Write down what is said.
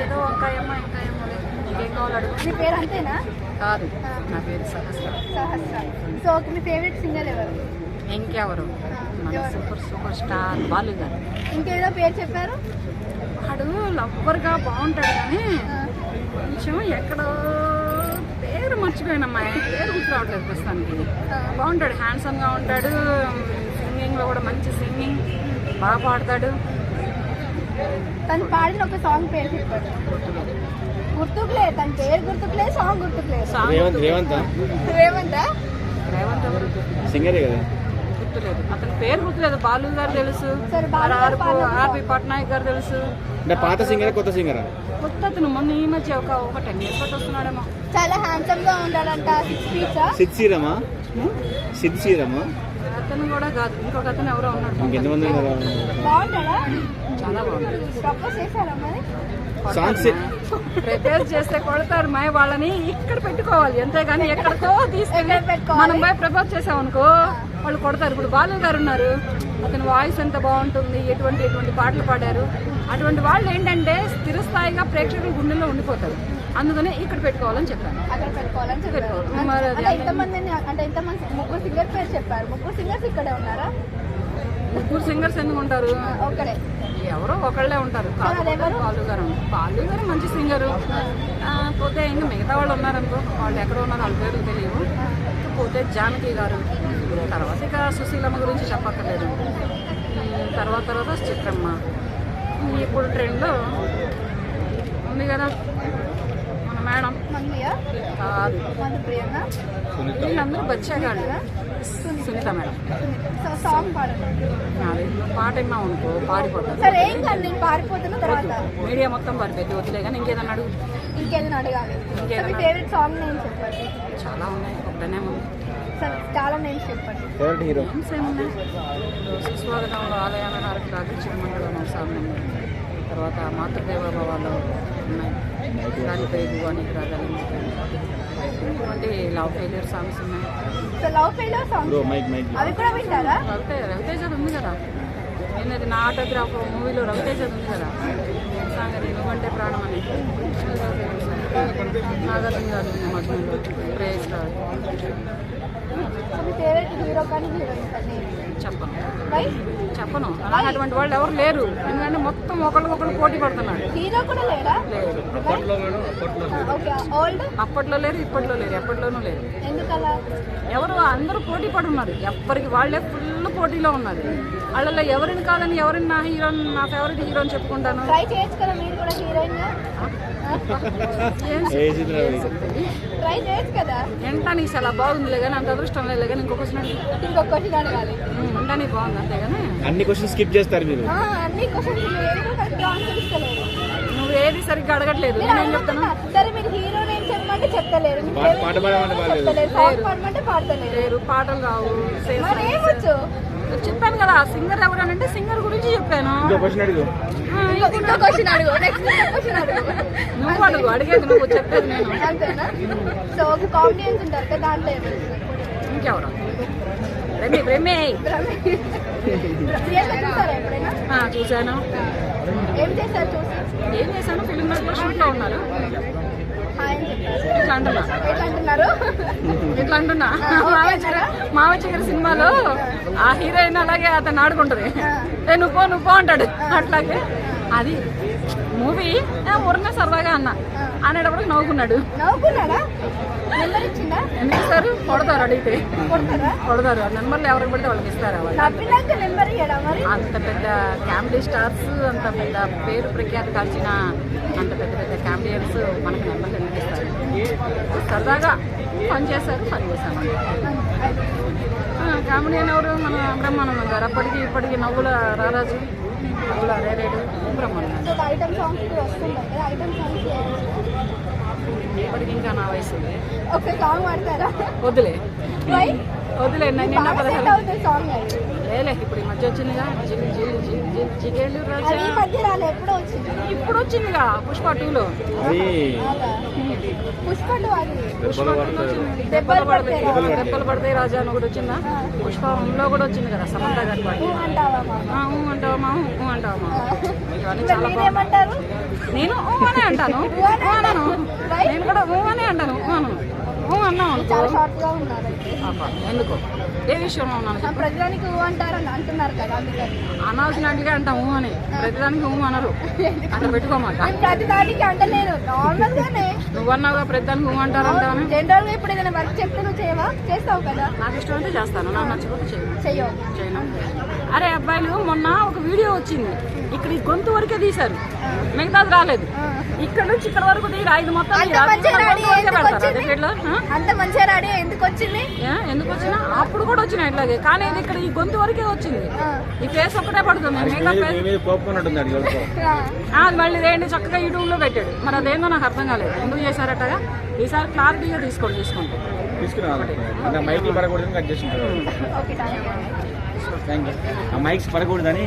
ఏదో ఇంకా ఏమో ఇంకేం కావాలి అడుగు. మీ పేరు అంతేనా? కాదు. నా పేరు సహస్ర. సహస్ర. సో మీ ఫేవరెట్ సింగర్ ఎవరు? ఇంకెవరు? మన సూపర్ సూపర్ స్టార్ బాలు గారు. ఇంకేదో పేరు చెప్పారు? వాడు లవ్వర్గా బాగుంటాడు కానీ కొంచెం ఎక్కడో పేరు మర్చిపోయానమ్మా. పేరు గుర్తు రావట్లేదు ప్రస్తుతానికి. బాగుంటాడు హ్యాండ్సమ్గా ఉంటాడు సింగింగ్లో కూడా మంచి సింగింగ్ బాగా పాడతాడు. తను పాడిన ఒక సాంగ్ పేరు గుర్తుకులే తన పేరు గుర్తుకులే సాంగ్ గుర్తుకులేదు సాంగ్ రేవంత్ రేవంత్ రేవంతా? సింగరే కదా? గుర్తులేదు. అతని పేరు గుర్తులేదు. బాలు గారు తెలుసు. ఆర్పి పట్నాయక్ గారు తెలుసు. అంటే పాత సింగరా కొత్త సింగరా? కొత్త అతను. మొన్న ఈ మధ్య ఒక ఒక టెన్ ఇయర్స్ బట్టి వస్తున్నాడేమో. చాలా హ్యాండ్సమ్గా ఉంటాడంట సిక్స్ సీరమా? సీరమా? అతను కూడా కాదు ఇంకొక అతను ఎవరో ఉన్నాడు. ఇంకెంతమంది ఉన్నారు? బాగుంటాడా? చాలా ప్రపోజ్ చేస్తే కొడతారు మాయ వాళ్ళని ఇక్కడ పెట్టుకోవాలి. అంతేగాని ఎక్కడికో తీసుకెళ్ళి? మనం పోయి ప్రపోజ్ చేసామనుకో వాళ్ళు కొడతారు. ఇప్పుడు బాలు గారు ఉన్నారు. అతని వాయిస్ ఎంత బాగుంటుంది ఎటువంటి ఎటువంటి పాటలు పాడారు? అటువంటి వాళ్ళు ఏంటంటే స్థిరస్థాయిగా ప్రేక్షకుల గుండెల్లో ఉండిపోతారు. అందుకనే ఇక్కడ పెట్టుకోవాలని చెప్పాను. అక్కడ పెట్టుకోవాలని చెప్పారు. అంటే ఎంతమంది ముగ్గురు సింగర్ పేరు చెప్పారు. ముగ్గురు సింగర్స్ ఇక్కడే ఉన్నారా? ముగ్గురు సింగర్స్ ఎందుకు ఉంటారు? ఒకడే ఎవరో ఒకళ్ళే ఉంటారు? బాలు గారు బాలు గారు మంచి సింగరు. పోతే ఇంకా మిగతా వాళ్ళు ఉన్నారనుకో వాళ్ళు ఎక్కడ ఉన్నారు వాళ్ళ పేర్లు తెలియవు. పోతే జానకి గారు. తర్వాత ఇక సుశీలమ్మ గురించి చెప్పక్కర్లేదు. తర్వాత తర్వాత చిత్రమ్మ. ఇప్పుడు ట్రెండ్లో ఉంది కదా. మన మేడం. వీళ్ళందరూ బచ్చాగాళ్ళు. సునీత. మేడం. సో సాంగ్ పాడండి. అది పాట విన్నాం అనుకో నేను తర్వాత. మీడియా మొత్తం పారిపోద్ది వద్దులే కానీ ఇంకేదన్నా అడుగు. ఇంకేదైనా అడగాలి. సో మీ ఫేవరెట్ సాంగ్ నేమ్ చెప్పండి. చాలా ఉన్నాయి ఒకటనే ఉంది. సరే చాలా నేమ్స్ చెప్పండి. సుస్వాగతంలో ఆలయాల నారకి చిరుమండలం సాంగ్ ఉంది తర్వాత మాతృదేవ భవాలు ఉన్నాయి. రాలిపోయి దివానికి రాగాలి ఇటువంటి లవ్ ఫెయిలియర్ సాంగ్స్ ఉన్నాయి. So love fail song bro mike mike అవి కూడా వింటారా? రవితేజ ఉంది కదా. నేనది నా ఆటోగ్రాఫ్ మూవీలో రవితేజ ఉంది కదా. సాంగ్ అది నువ్వంటే ప్రాణం అని. నాగార్జున గారు ఉంది మధ్యలో. ప్రేస్ రాదు చెప్పను. చెప్పను. అలాగే అటువంటి వాళ్ళు ఎవరు లేరు. ఎందుకంటే మొత్తం పోటీ హీరో కూడా లేడా? లేరు ఓకే ఓల్డ్ అప్పట్లో లేరు ఇప్పట్లో లేరు ఎప్పట్లోనూ లేరు. ఎందుకలా? ఎవరు అందరూ పోటీ పడి ఉన్నారు ఎవ్వరికి వాళ్ళే పోటీలో ఉన్నారు వాళ్ళలో ఎవరిని కాదని ఎవరిని నా హీరో నా ఫేవరెట్ హీరో అని చెప్పుకుంటాను? ట్రై చేయొచ్చు కదా మీరు కూడా హీరోయిన్ ఏం ఏ చిత్రం అది? ట్రై చేయొచ్చు కదా. ఎంటా నీకు చాలా బాగుందిలే కానీ అంత అదృష్టం లేదు కానీ ఇంకొక క్వశ్చన్. ఇంకొక క్వశ్చన్ అడగాలి. నీకు బాగుంది అంతే కానీ అన్ని క్వశ్చన్ స్కిప్ చేస్తారు మీరు. ఆ, అన్ని క్వశ్చన్స్ ఆన్సర్ ఇస్తలేదు. నువ్వు ఏది సరిగ్గా అడగట్లేదు. నేను చెప్తాను. సరే మీరు హీరో నేమ్ చెప్పమంటే చెప్తలేరు పాట-. చెప్తలేరు సాంగ్ పాడమంటే పాడతలేరు లేరు పాటలు రావు. సేమ్ మరి ఏమొచ్చు చెప్పాను కదా సింగర్ ఎవరనంటే సింగర్ గురించి చెప్పాను. ఇంకో క్వశ్చన్ అడుగు. ఆ, ఇంకో ఇంకో క్వశ్చన్ అడుగు. నెక్స్ట్ క్వశ్చన్ అడుగు. నువ్వు అడుగు అడిగేది నువ్వు చెప్పేది నేను. అంతేనా? సో ఒక కామెడియన్స్ ఉంటారు కదా దాంట్లో ఎవరు ఇంకెవరు? రెమి రెమి ప్రియాంక చూసారా ఎప్పుడైనా? ఆ, చూశాను. ఏం చేశారు చూసి? ఏం చేశాను? ఫిల్మ్ షూట్లో ఉన్నారు. ఇట్లా అంటున్నా. ఇట్లా అంటున్నా. మావచ్చగారు మావచ్చగారి సినిమాలో ఆ హీరోయిన్ అలాగే అతను ఆడుకుంటది. నువ్వు పో నువ్వు పో అంటాడు. అట్లాగే అది మూవీ ఊరనే సరదాగా అన్న. అనేటప్పుడు నవ్వుకున్నాడు. నవ్వుకున్నాడా? ఇస్తారు కొడతారు అడిగితే కొడతారా? కొడతారు నెంబర్లు ఎవరికి పడితే వాళ్ళకి ఇస్తారు అంత పెద్ద కామెడీ స్టార్స్ అంత పెద్ద పేరు ప్రఖ్యాతి కాల్చిన అంత పెద్ద పెద్ద కామెడియన్స్ మనకు నెంబర్లు ఎందుకు ఇస్తారు? సరదాగా పని చేశారు పని చేశాను కామెడియన్ ఎవరు? మన బ్రహ్మానందం గారు. అప్పటికి ఇప్పటికి నవ్వుల రారాజు. సో ఐటమ్ సాంగ్స్ వస్తుంటాయి కదా ఐటమ్ సాంగ్స్ ఇప్పటికి ఇంకా నా వయసు ఒక సాంగ్ పాడతారా వద్దులే. వై వద్దులే నిన్న లేలే ఇప్పుడు ఈ మధ్య వచ్చిందిగా. ఇప్పుడు పుష్ప టూలో? పుష్ప దెబ్బలు పడతాయి. దెబ్బలు పడతాయి రాజా అని కూడా వచ్చిందా? పుష్ప వన్లో కూడా వచ్చింది కదా సమంత గారి పాట. నువ్వు అంటావా మా? ఆ, ఊ అంటావా మా? ఊ అంటావా మా? ఇవన్నీ మరి చాలా బాగుంటాయి మీరేమంటారు నేను ఊ అనే అంటాను. నేను కూడా ఊ అనే అంటాను. ఊ అన్నాం చాలా షార్ట్గా ఉన్నారు ఎందుకు? ఏ విషయంలో ఉన్నాను ప్రతిదానికి ఊ అంటారని అంటున్నారు కదా అనాల్సినట్టుగా అంటాం ఊ అని. ప్రతిదానికి ఊ అనరు. అట్లా పెట్టుకోమాట నేను ప్రతిదానికి నార్మల్ గానే నువ్వు అన్నావుగా ప్రతిదానికి ఊ అంటారు అంటావని జనరల్గా ఇప్పుడు ఏదైనా వర్క్ చెప్తే నువ్వు చేయవా? చేస్తావు కదా. నాకు ఇష్టం అంటే చేస్తాను. నాకు నచ్చకపోతే చేయను. చెయ్యవు. చేయను. అరే అబ్బాయిలు మొన్న ఒక వీడియో వచ్చింది. ఇక్కడ ఈ గొంతు వరకే తీశారు. మిగతాది రాలేదు. ఇక్కడ నుంచి ఇక్కడ వరకు తీరు? ఐదు మొత్తం అంత? మంచిగా రాడి ఎందుకు? వచ్చింది? ఎందుకు వచ్చినా? అప్పుడు కూడా వచ్చినాయి ఇట్లాగే? కానీ ఇది ఇక్కడ ఈ గొంతు వరకే వచ్చింది. ఈ ఫేస్ ఒక్కటే పడుతుంది. మిగతా మీ ఫేస్ మీద కోపం ఉన్నట్టుంది అడిగి ఆ. ఆ, అది మళ్ళీ ఇదేంటి చక్కగా యూట్యూబ్లో పెట్టాడు. మరి అదేందో నాకు అర్థం కాలేదు. ఎందుకు చేశారటగా? ఈసారి క్లారిటీగా తీసుకోండి తీసుకోండి. మైక్ పడకూడదని కట్ చేసి థ్యాంక్ యూ ఆ మైక్స్ పడకూడదని